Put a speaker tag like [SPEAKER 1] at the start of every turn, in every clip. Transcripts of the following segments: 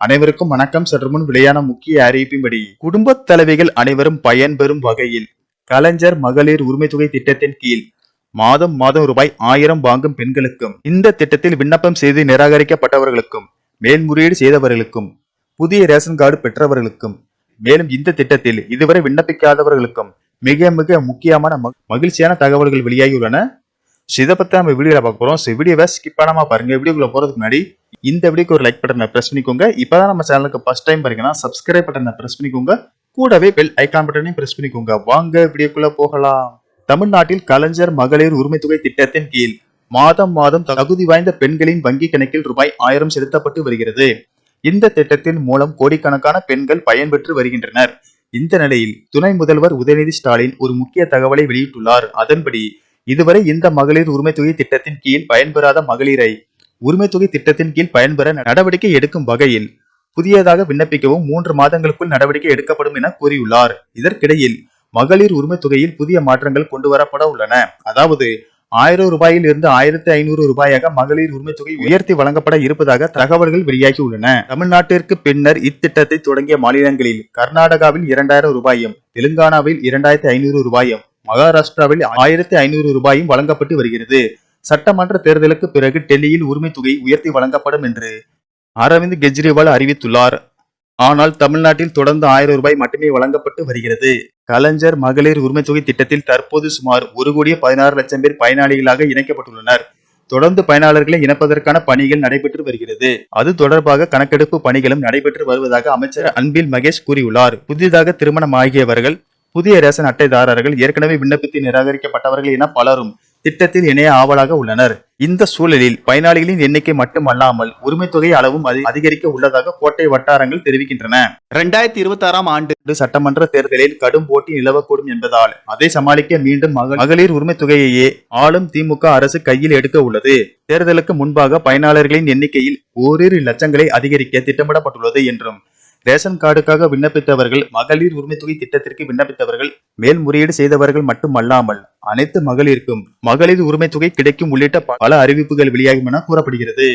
[SPEAKER 1] அனைவருக்கும் வணக்கம். சற்று முன் வெளியான முக்கிய அறிவிப்பின்படி குடும்ப தலைவிகள் அனைவரும் பயன்பெறும் வகையில் கலைஞர் மகளிர் உரிமை தொகை திட்டத்தின் கீழ் மாதம் மாதம் ரூபாய் ஆயிரம் வாங்கும் பெண்களுக்கும் இந்த திட்டத்தில் விண்ணப்பம் செய்து நிராகரிக்கப்பட்டவர்களுக்கும் மேல்முறையீடு செய்தவர்களுக்கும் புதிய ரேஷன் கார்டு பெற்றவர்களுக்கும் மேலும் இந்த திட்டத்தில் இதுவரை விண்ணப்பிக்காதவர்களுக்கும் மிக மிக முக்கியமான மகிழ்ச்சியான தகவல்கள் வெளியாகியுள்ளன. ஸோ இதை நம்ம வீடியோவில் பார்க்க போறோம். ஸோ வீடியோவை ஸ்கிப் பண்ணாமல் பாருங்கள் வீடியோக்குள்ளே போறதுக்கு முன்னாடி இந்த வீடியோக்கு ஒரு லைக் பட்டனை ப்ரெஸ் பண்ணிக்கோங்க. இப்பதான் நம்ம சேனலுக்கு ஃபஸ்ட் டைம் பாருங்கன்னா சப்ஸ்கிரைப் பட்டனை ப்ரெஸ் பண்ணிக்கோங்க. கூடவே பெல் ஐக்கான் பட்டனையும் ப்ரெஸ் பண்ணிக்கோங்க. வாங்க வீடியோக்குள்ள போகலாம். தமிழ்நாட்டில் கலைஞர் மகளிர் உரிமை தொகை திட்டத்தின் கீழ் மாதம் மாதம் தகுதி வாய்ந்த பெண்களின் வங்கி கணக்கில் ரூபாய் ஆயிரம் செலுத்தப்பட்டு வருகிறது. இந்த திட்டத்தின் மூலம் கோடிக்கணக்கான பெண்கள் பயன்பெற்று வருகின்றனர். இந்த நிலையில் துணை முதல்வர் உதயநிதி ஸ்டாலின் ஒரு முக்கிய தகவலை வெளியிட்டுள்ளார். அதன்படி இதுவரை இந்த மகளிர் உரிமை தொகை திட்டத்தின் கீழ் பயன்பெறாத மகளிரை உரிமை தொகை திட்டத்தின் கீழ் பயன்பெற நடவடிக்கை எடுக்கும் வகையில் புதியதாக விண்ணப்பிக்கவும் மூன்று மாதங்களுக்குள் நடவடிக்கை எடுக்கப்படும் என கூறியுள்ளார். இதற்கிடையில் மகளிர் உரிமை தொகையில் புதிய மாற்றங்கள் கொண்டு வரப்பட உள்ளன. அதாவது ஆயிரம் ரூபாயில் இருந்து ஆயிரத்தி ஐநூறு ரூபாயாக மகளிர் உரிமை தொகை உயர்த்தி வழங்கப்பட இருப்பதாக தகவல்கள் வெளியாகியுள்ளன தமிழ்நாட்டிற்கு பின்னர் இத்திட்டத்தை தொடங்கிய மாநிலங்களில் கர்நாடகாவில் இரண்டாயிரம் ரூபாயும் தெலுங்கானாவில் இரண்டாயிரத்தி ஐநூறு ரூபாயும் மகாராஷ்டிராவில் ஆயிரத்தி ஐநூறு ரூபாயும் வழங்கப்பட்டு வருகிறது. சட்டமன்ற தேர்தலுக்கு பிறகு டெல்லியில் உரிமை தொகை உயர்த்தி வழங்கப்படும் என்று அரவிந்த் கெஜ்ரிவால் அறிவித்துள்ளார். ஆனால் தமிழ்நாட்டில் தொடர்ந்து ஆயிரம் ரூபாய் மட்டுமே வழங்கப்பட்டு வருகிறது. கலைஞர் மகளிர் உரிமை தொகை திட்டத்தில் தற்போது சுமார் ஒரு கோடியே பதினாறு லட்சம் பேர் பயனாளிகளாக இணைக்கப்பட்டுள்ளனர். தொடர்ந்து பயனாளர்களை இணைப்பதற்கான பணிகள் நடைபெற்று வருகிறது. அது தொடர்பாக கணக்கெடுப்பு பணிகளும் நடைபெற்று வருவதாக அமைச்சர் அன்பில் மகேஷ் கூறியுள்ளார். புதிதாக திருமணமாகியவர்கள் புதிய ரேஷன் அட்டைதாரர்கள் ஏற்கனவே விண்ணப்பித்து நிராகரிக்கப்பட்டவர்கள் என பலரும் திட்டத்தில் இணைய ஆவலாக உள்ளனர். இந்த சூழலில் பயனாளிகளின் எண்ணிக்கை மட்டுமல்லாமல் உரிமை தொகை அளவும் அதி- அதிகரிக்க உள்ளதாக கோட்டை வட்டாரங்கள் தெரிவிக்கின்றன. இரண்டாயிரத்தி இருபத்தி ஆறாம் ஆண்டு சட்டமன்ற தேர்தலில் கடும் போட்டி நிலவக்கூடும் என்பதால் அதை சமாளிக்க மீண்டும் மக- மகளிர் உரிமை தொகையையே ஆளும் திமுக அரசு கையில் எடுக்க உள்ளது. தேர்தலுக்கு முன்பாக பயனாளர்களின் எண்ணிக்கையில் ஓரிரு லட்சங்களை அதிகரிக்க திட்டமிடப்பட்டுள்ளது என்றும் ரேஷன் கார்டுக்காக விண்ணப்பித்தவர்கள் மகளிர் உரிமை தொகை திட்டத்திற்கு விண்ணப்பித்தவர்கள் மேல்முறையீடு செய்தவர்கள் மட்டுமல்லாமல் அனைத்து மகளிருக்கும் மகளிர் உரிமை தொகை கிடைக்கும் உள்ளிட்ட பல அறிவிப்புகள் வெளியாகும் என கூறப்படுகிறது.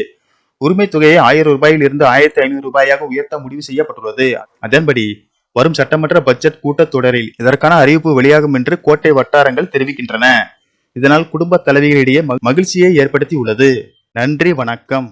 [SPEAKER 1] உரிமை தொகையை ஆயிரம் ரூபாயில் இருந்து ஆயிரத்தி ஐநூறு ரூபாயாக உயர்த்த முடிவு செய்யப்பட்டுள்ளது. அதன்படி வரும் சட்டமன்ற பட்ஜெட் கூட்டத்தொடரில் இதற்கான அறிவிப்பு வெளியாகும் என்று கோட்டை வட்டாரங்கள் தெரிவிக்கின்றன. இதனால் குடும்ப தலைவிகளிடையே மகிழ்ச்சியை ஏற்படுத்தி உள்ளது நன்றி வணக்கம்.